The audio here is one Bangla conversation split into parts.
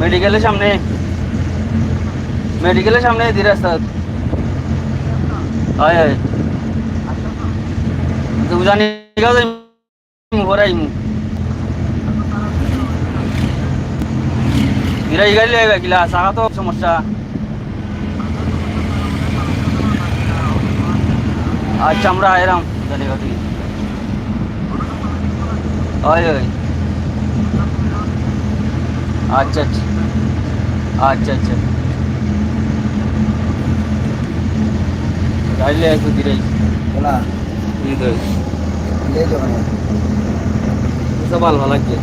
মেডিকেলের সামনে। মেডিকেলের সামনে দি রাস্তা। হয় হয় তো জানি যাই মু গাড়ি লইবা কিলা সাকা তো সমস্যা। আচ্ছা আমরা গাও থেকে হয় হয় আচ্ছা আচ্ছা। আচ্ছা আচ্ছা। গাড়ি লে একটু হয় সব ভালো লাগছে?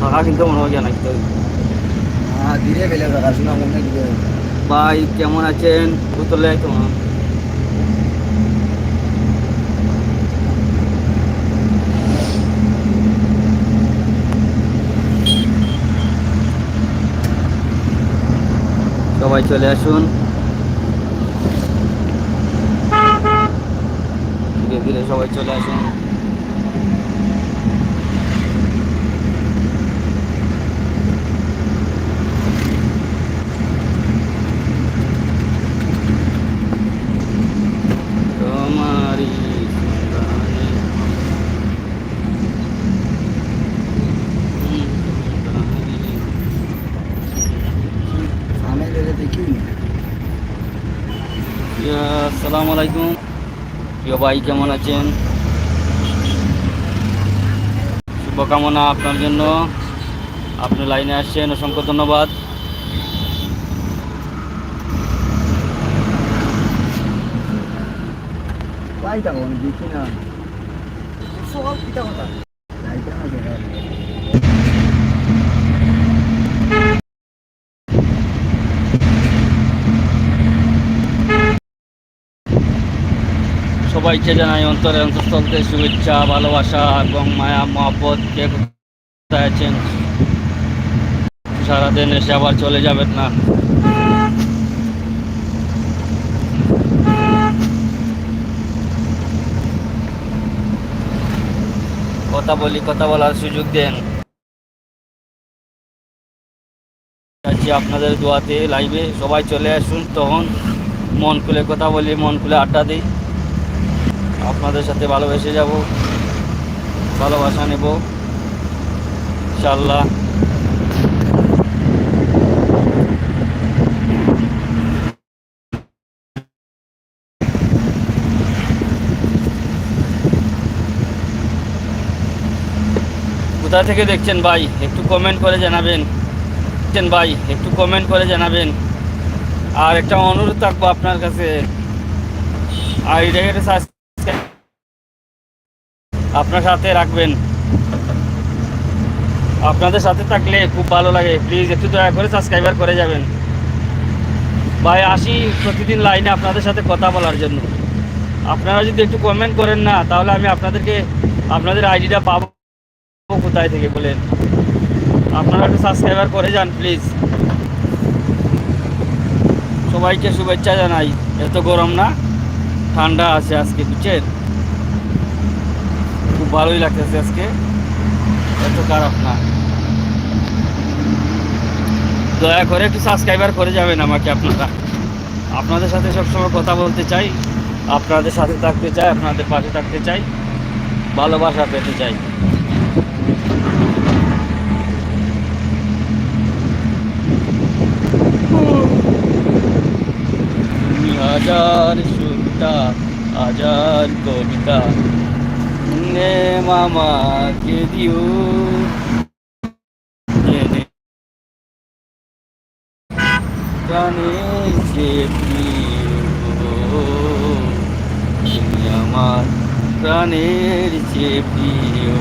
সাকা কিন্তু মনে হয় জানা কিন্তু হ্যাঁ ধীরে শোনা মনে ভাই কেমন আছেন? উতলে তোমার সবাই চলে আসুন। ধীরে ধীরে সবাই চলে আসুন। আসসালামু আলাইকুম। প্রিয় ভাই, কেমন আছেন? শুভকামনা আপনার জন্য। আপনি লাইনে আসছেন, অসংখ্য ধন্যবাদ। না সব কিটা কথা লাইটা না দেখা সবাইকে জানাই অন্তরের অন্তঃস্থল থেকে শুভেচ্ছা, ভালোবাসা এবং মায়া, মহব্বত। কে আছেন? সারাদিন এসে আবার চলে যাবেন না। কথা বলি, কথা বলার সুযোগ দেন। আছি আপনাদের দোয়াতে লাইভে সবাই চলে আসুন তখন। মন খুলে কথা বলি, মন খুলে আড্ডা দিই। আপনাদের সাথে ভালোবেসে যাব, ভালোবাসা নেব ইনশাল্লাহ কোথা থেকে দেখছেন ভাই? একটু কমেন্ট করে জানাবেন। দেখছেন ভাই, একটু কমেন্ট করে জানাবেন। আর একটা অনুরোধ থাকব আপনার কাছে। আইডিয়াটা সাবস্ক্রাইব আপনার সাথে রাখবেন। আপনাদের সাথে থাকলে খুব ভালো লাগে। প্লিজ একটু দয়া করে সাবস্ক্রাইবার করে যাবেন। ভাই, আসি প্রতিদিন লাইনে আপনাদের সাথে কথা বলার জন্য। আপনারা যদি একটু কমেন্ট করেন না, তাহলে আমি আপনাদেরকে, আপনাদের আইডিটা পাবো কোথায় থেকে বলেন। আপনারা একটু সাবস্ক্রাইবার করে যান প্লিজ সবাইকে শুভেচ্ছা জানাই। এত গরম না? ঠান্ডা আছে আজকে, বুঝছেন? ভালোই লাগতেছে আজকে। এত খারাপ না। দয়া করে একটু সাবস্ক্রাইবার করে যাবেন আমাকে আপনারা। আপনাদের সাথে সবসময় কথা বলতে চাই, আপনাদের সাথে থাকতে চাই, আপনাদের পাশে থাকতে চাই, ভালোবাসা পেতে চাই। হাজার সুরটা, হাজার কবিতা। নে মামাকে দিও জেনে প্রাণে যে প্রিয় তুমি আমার প্রাণের যে প্রিয়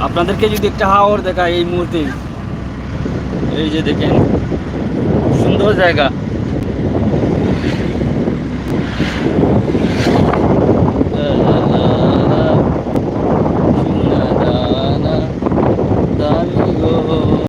আপনাদেরকে যদি একটা হাওর দেখায় এই মুহূর্তে এই যে দেখেন সুন্দর জায়গা